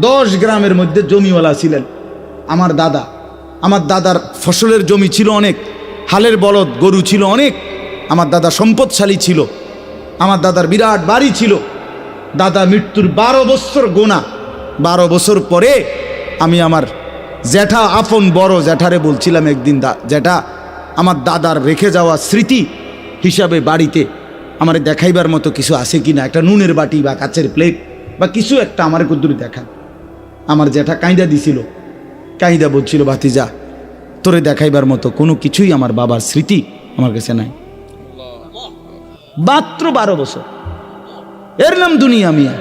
দশ গ্রামের মধ্যে জমিওয়ালা ছিলেন আমার দাদা। আমার দাদার ফসলের জমি ছিল অনেক, হালের বলদ, গরু ছিল অনেক, আমার দাদা সম্পদশালী ছিল, আমার দাদার বিরাট বাড়ি ছিল। দাদা মৃত্যুর বারো বছর গোনা, বারো বছর পরে আমি আমার জ্যাঠা, আপন বড় জ্যাঠারে বলছিলাম একদিন, দা জ্যাঠা, আমার দাদার রেখে যাওয়া স্মৃতি হিসাবে বাড়িতে আমার দেখাইবার মতো কিছু আছে কি না একটা নুনের বাটি বা কাচের প্লেট বা কিছু একটা আমার কুদ্দুরি দেখান। আমার জ্যাঠা কাঁদা দিছিল। কাঁদা বলছিল, ভাতিজা, তোরে দেখাইবার মতো কোনো কিছুই আমার বাবার স্মৃতি আমার কাছে নাই। মাত্র বারো বছর। এর নাম দুনিয়া মিয়া।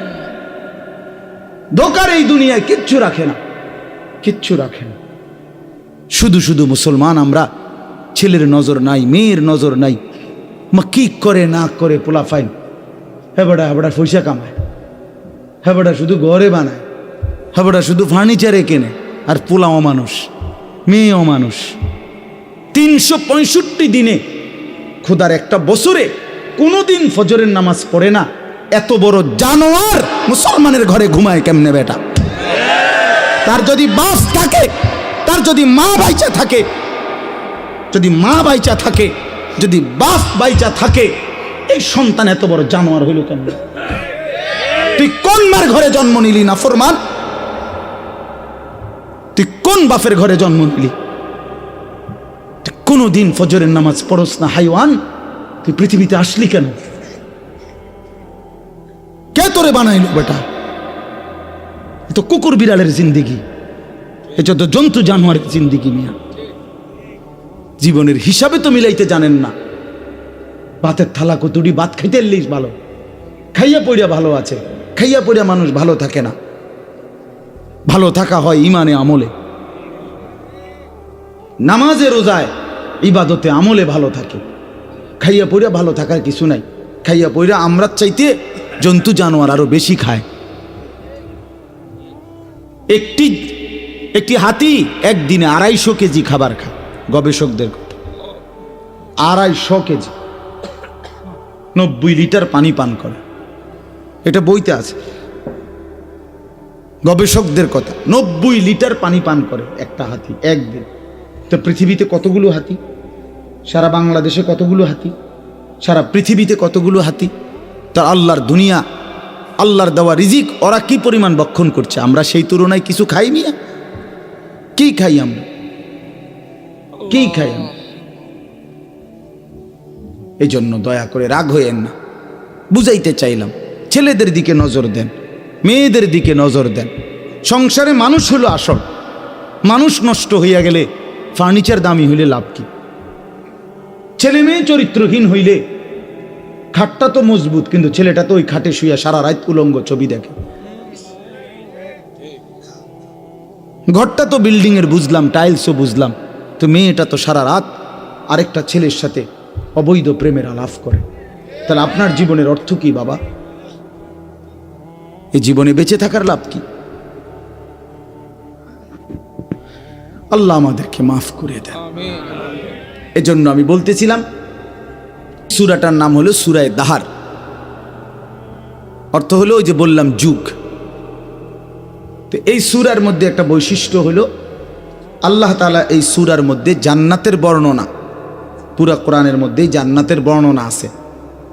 ধোকার এই দুনিয়ায় কিচ্ছু রাখে না। কিচ্ছু রাখে না। শুধু শুধু মুসলমান আমরা, ছেলের নজর নাই, মেয়ের নজর নাই। মা কি করে না করে পোলা ফাইন হ্যাঁ বেটা হ্যাঁ বেটা পয়সা কামায়। হ্যাঁ বেটা শুধু ঘরে বানায়। হ্যাঁ শুধু ফার্নিচারে কেনে, আর পোলাও মানুষ, মেয়েও মানুষ। তিনশো পঁয়ষট্টি দিনে খোদার একটা বছরে কোনোদিন ফজরের নামাজ পড়ে না। এত বড় জানোয়ার মুসলমানের ঘরে ঘুমায় কেমনে বেটা? তার যদি বাপ থাকে, তার যদি মা বাইচা থাকে, যদি মা বাইচা থাকে, যদি বাপ বাইচা থাকে, এই সন্তান এত বড় জানোয়ার হইল কেন তুই কোন মার ঘরে জন্ম নিলি না, ফরমান? তুই কোন বাপের ঘরে জন্ম নিলি? তুই কোনোদিন ফজরের নামাজ পড়স না, হাইওয়ান? তুই পৃথিবীতে আসলি কেন? কে তোরে বানাইল বেটা? এ তো কুকুর বিড়ালের জিন্দিগি। এ তো জন্তু জানোয়ারের জিন্দিগি মিয়া। জীবনের হিসাবে তো মিলাইতে জানেন না। ভাতের থালা কতুটি ভাত খাইতে এলিস ভালো। খাইয়া পড়িয়া ভালো আছে, খাইয়া পড়িয়া মানুষ ভালো থাকে না। ভালো থাকা হয় ইমানে আমলে। নামাজে রোজায় ইবাদতে আমলে ভালো থাকে। খাইয়া পড়িয়া ভালো থাকার কিছু নাই। খাইয়া পড়িয়া আমরা চাইতে জন্তু জানোয়ার আরও বেশি খায়। একটি একটি হাতি একদিনে আড়াইশো কেজি খাবার খায়, গবেষকদের আড়াইশো কেজি। নব্বই লিটার পানি পান করে। এটা বইতে আছে। গবেষকদের কথা। নব্বই লিটার পানি পান করে একটা হাতি একদিন। তো পৃথিবীতে কতগুলো হাতি? সারা বাংলাদেশে কতগুলো হাতি? সারা পৃথিবীতে কতগুলো হাতি? তার আল্লাহর দুনিয়া, আল্লাহর দেওয়া রিজিক, ওরা কি পরিমাণ বক্ষণ করছে? আমরা সেই তুলনায় কিছু খাই মিয়া? কি খাই আমরা? কি খাই আমরা? এই জন্য দয়া করে রাগ হইয়েন না। বুঝাইতে চাইলাম। ছেলেদের দিকে নজর দেন। মেয়েদের দিকে নজর দেন। সংসারে মানুষ হলো আসল। মানুষ নষ্ট হইয়া গেলে ফার্নিচার দামি হইলে লাভ কি? ছেলে মেয়ে চরিত্রহীন হইলে খাটটা তো মজবুত, কিন্তু ছেলেটা তো ওই খাটে শুইয়া সারা রাত উলঙ্গ ছবি দেখে। ঘরটা তো বিল্ডিং এর বুঝলাম টাইলসও বুঝলাম, তো মেয়েটা তো সারা রাত আরেকটা ছেলের সাথে অবৈধ প্রেমের আলাপ করে। তাহলে আপনার জীবনের অর্থ কি বাবা? এই জীবনে বেঁচে থাকার লাভ কি? আল্লাহ আমাদেরকে মাফ করে দেন। এজন্য আমি বলতেছিলাম সুরাটার নাম হলো সুরায় দাহার। অর্থ হলো ওই যে বললাম যুগ। তো এই সুরার মধ্যে একটা বৈশিষ্ট্য হলো আল্লাহ তালা এই সুরার মধ্যে জান্নাতের বর্ণনা। পুরা কোরআনের মধ্যেই জান্নাতের বর্ণনা আছে।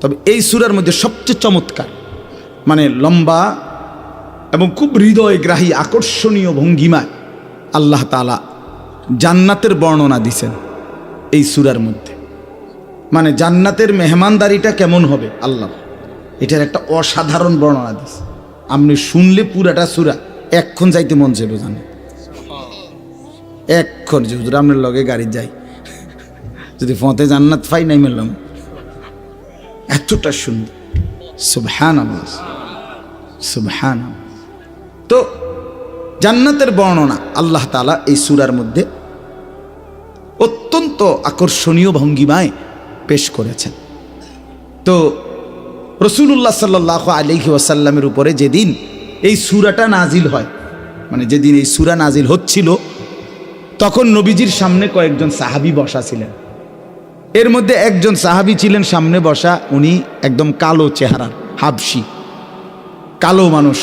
তবে এই সুরার মধ্যে সবচেয়ে চমৎকার মানে লম্বা এবং খুব হৃদয়গ্রাহী, আকর্ষণীয় ভঙ্গিমায় আল্লাহ তালা জান্নাতের বর্ণনা দিছেন এই সুরার মধ্যে। মানে জান্নাতের মেহমানদারিটা কেমন হবে? আল্লাহ এটার একটা অসাধারণ বর্ণনা দিছে। আপনি শুনলে পুরাটা সুরা এক্ষণ যাইতে মন চাইবে জানে এক্ষণ যে হুজুর, আপনার লগে গাড়ি যাই। যদি ফতে জান্নাত পাই নাই মেলাম। এতটা সুন্দর। সুবহান সুবহান তো জান্নাতের বর্ণনা আল্লাহ তালা এই সুরার মধ্যে অত্যন্ত আকর্ষণীয় ভঙ্গিমায় পেশ করেছেন। তো রসুল্লাহ সাল্লাহ আলহি ওয়াসাল্লামের উপরে যেদিন এই সুরাটা নাজিল হয় মানে যেদিন এই সুরা নাজিল হচ্ছিল, তখন নবীজির সামনে কয়েকজন সাহাবি বসা ছিলেন। এর মধ্যে একজন সাহাবি ছিলেন, সামনে বসা উনি একদম কালো চেহারার হাবসি কালো মানুষ।